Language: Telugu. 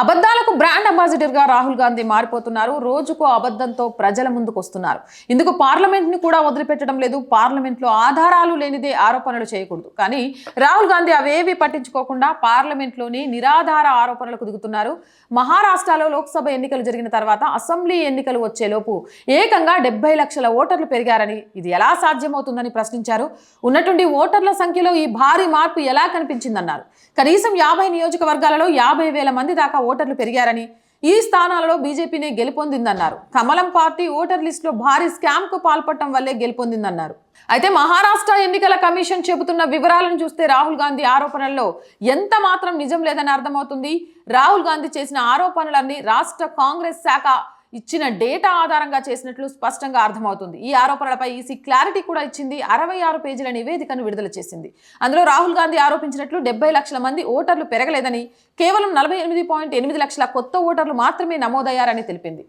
అబద్ధాలకు బ్రాండ్ అంబాసిడర్గా రాహుల్ గాంధీ మారిపోతున్నారు. రోజుకు అబద్ధంతో ప్రజల ముందుకు వస్తున్నారు. ఇందుకు పార్లమెంట్ని కూడా వదిలిపెట్టడం లేదు. పార్లమెంట్లో ఆధారాలు లేనిదే ఆరోపణలు చేయకూడదు. కానీ రాహుల్ గాంధీ అవేవి పట్టించుకోకుండా పార్లమెంట్లోని నిరాధార ఆరోపణలకు దిగుతున్నారు. మహారాష్ట్రలో లోక్సభ ఎన్నికలు జరిగిన తర్వాత అసెంబ్లీ ఎన్నికలు వచ్చేలోపు ఏకంగా డెబ్బై లక్షల ఓటర్లు పెరిగారని ఇది ఎలా సాధ్యమవుతుందని ప్రశ్నించారు. ఉన్నటువంటి ఓటర్ల సంఖ్యలో ఈ భారీ మార్పు ఎలా కనిపించిందన్నారు. కనీసం యాభై నియోజకవర్గాలలో యాభై వేల మంది దాకా ఓటర్లు పెరిగారని ఈ స్థానాలలో బీజేపీనే గెలుపొందిందన్నారు. కమలం పార్టీ ఓటర్ లిస్టులో భారీ స్కామ్కు పాల్పడటం వల్లే గెలుపొందిందన్నారు. అయితే మహారాష్ట్ర ఎన్నికల కమిషన్ చెబుతున్న వివరాలను చూస్తే రాహుల్ గాంధీ ఆరోపణల్లో ఎంత మాత్రం నిజం లేదని అర్థమవుతుంది? రాహుల్ గాంధీ చేసిన ఆరోపణలన్నీ రాష్ట్ర కాంగ్రెస్ శాఖ ఇచ్చిన డేటా ఆధారంగా చేసినట్లు స్పష్టంగా అర్థమవుతుంది. ఈ ఆరోపణలపై ఈసీ క్లారిటీ కూడా ఇచ్చింది. అరవై ఆరు పేజీల నివేదికను విడుదల చేసింది. అందులో రాహుల్ గాంధీ ఆరోపించినట్లు డెబ్బై లక్షల మంది ఓటర్లు పెరగలేదని కేవలం నలభై ఎనిమిది పాయింట్ ఎనిమిది లక్షల కొత్త ఓటర్లు మాత్రమే నమోదయ్యారని తెలిపింది.